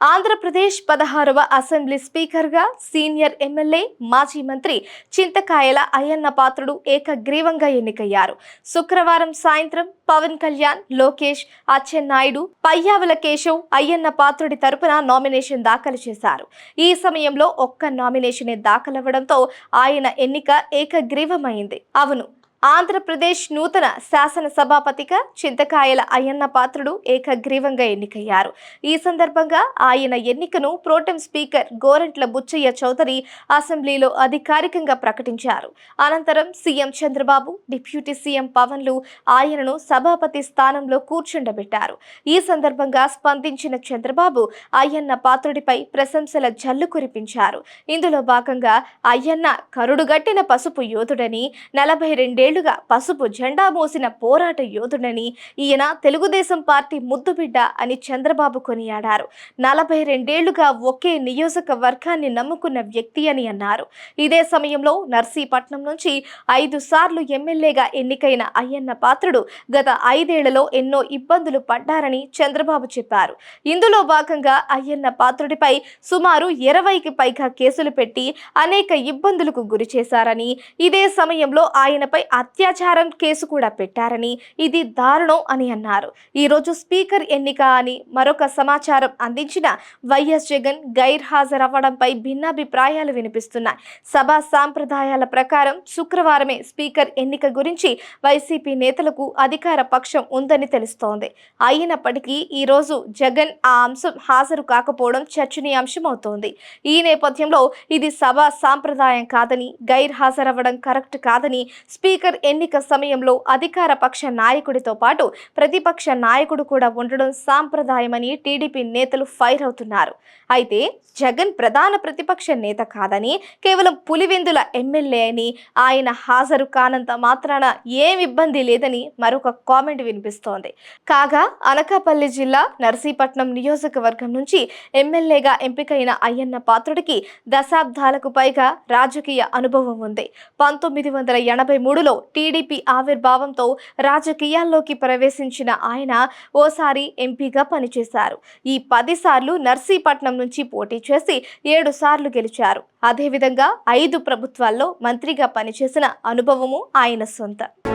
ఆంధ్రప్రదేశ్ పదహారవ అసెంబ్లీ స్పీకర్గా senior MLA మాజీ మంత్రి చింతకాయల అయ్యన్న పాత్రుడు ఏకగ్రీవంగా ఎన్నికయ్యారు. శుక్రవారం సాయంత్రం పవన్ కళ్యాణ్ లోకేష్ అచ్చెన్నాయుడు పయ్యావుల కేశవ్ అయ్యన్న పాత్రుడి తరపున నామినేషన్ దాఖలు చేశారు. ఈ సమయంలో ఒక్క నామినేషనే దాఖలవ్వడంతో ఆయన ఎన్నిక ఏకగ్రీవమైంది. అవును ఆంధ్రప్రదేశ్ నూతన శాసనసభాపతిగా చింతకాయల అయ్యన్న పాత్రుడు ఏకగ్రీవంగా ఎన్నికయ్యారు. ఈ సందర్భంగా ఆయన ఎన్నికను pro tem speaker Gorantla Butchaiah Chowdary అసెంబ్లీలో అధికారికంగా ప్రకటించారు. అనంతరం సీఎం చంద్రబాబు డిప్యూటీ సీఎం పవన్లు ఆయనను సభాపతి స్థానంలో కూర్చుండబెట్టారు. ఈ సందర్భంగా స్పందించిన చంద్రబాబు అయ్యన్న పాత్రుడిపై ప్రశంసల జల్లు కురిపించారు. ఇందులో భాగంగా అయ్యన్న కరుడుగట్టిన పసుపు యోధుడని నలభై రెండే ఏళ్ళుగా పసుపు జెండా మోసిన పోరాట యోధుడని ఈయన తెలుగుదేశం పార్టీ ముద్దుబిడ్డ అని చంద్రబాబు కొనియాడారు. నలభై రెండేళ్ళుగా ఒకే నియోజకవర్గాన్ని నమ్ముకున్న వ్యక్తి అని అన్నారు. ఇదే సమయంలో నర్సీపట్నం నుంచి ఐదు సార్లు ఎమ్మెల్యేగా ఎన్నికైన అయ్యన్న పాత్రుడు గత ఐదేళ్ళలో ఎన్నో ఇబ్బందులు పడ్డారని చంద్రబాబు చెప్పారు. ఇందులో భాగంగా అయ్యన్న పాత్రుడిపై సుమారు ఇరవైకి పైగా కేసులు పెట్టి అనేక ఇబ్బందులకు గురి చేశారని ఇదే సమయంలో ఆయనపై అత్యాచారం కేసు కూడా పెట్టారని ఇది దారుణం అని అన్నారు. ఈరోజు స్పీకర్ ఎన్నిక అని మరొక సమాచారం అందించిన వైఎస్ జగన్ గైర్ హాజరవ్వడంపై భిన్నాభిప్రాయాలు వినిపిస్తున్నాయి. సభా సాంప్రదాయాల ప్రకారం శుక్రవారమే స్పీకర్ ఎన్నిక గురించి వైసీపీ నేతలకు అధికార పక్షం ఉందని తెలుస్తోంది. అయినప్పటికీ ఈరోజు జగన్ ఆ అంశం హాజరు కాకపోవడం చర్చనీయాంశం అవుతోంది ఈ నేపథ్యంలో ఇది సభా సాంప్రదాయం కాదని గైర్ హాజరవ్వడం కరెక్ట్ కాదని స్పీకర్ ఎన్నిక సమయంలో అధికార పక్ష నాయకుడితో పాటు ప్రతిపక్ష నాయకుడు కూడా ఉండడం సాంప్రదాయమని టీడీపీ నేతలు ఫైర్ అవుతున్నారు. అయితే జగన్ ప్రధాన ప్రతిపక్ష నేత కాదని కేవలం పులివెందుల ఎమ్మెల్యే అని ఆయన హాజరు కానంత మాత్రాన ఏం ఇబ్బంది లేదని మరొక కామెంట్ వినిపిస్తోంది. కాగా అనకాపల్లి జిల్లా నర్సీపట్నం నియోజకవర్గం నుంచి ఎమ్మెల్యేగా ఎంపికైన అయ్యన్న పాత్రుడికి దశాబ్దాలకు పైగా రాజకీయ అనుభవం ఉంది. పంతొమ్మిది వందల ఎనభై మూడులో టీడీపీ ఆవిర్భావంతో రాజకీయాల్లోకి ప్రవేశించిన ఆయన ఓసారి ఎంపీగా పనిచేశారు. ఈ పదిసార్లు నర్సీపట్నం నుంచి పోటీ చేసి ఏడు సార్లు గెలిచారు. అదేవిధంగా ఐదు ప్రభుత్వాల్లో మంత్రిగా పనిచేసిన అనుభవము ఆయన సొంత.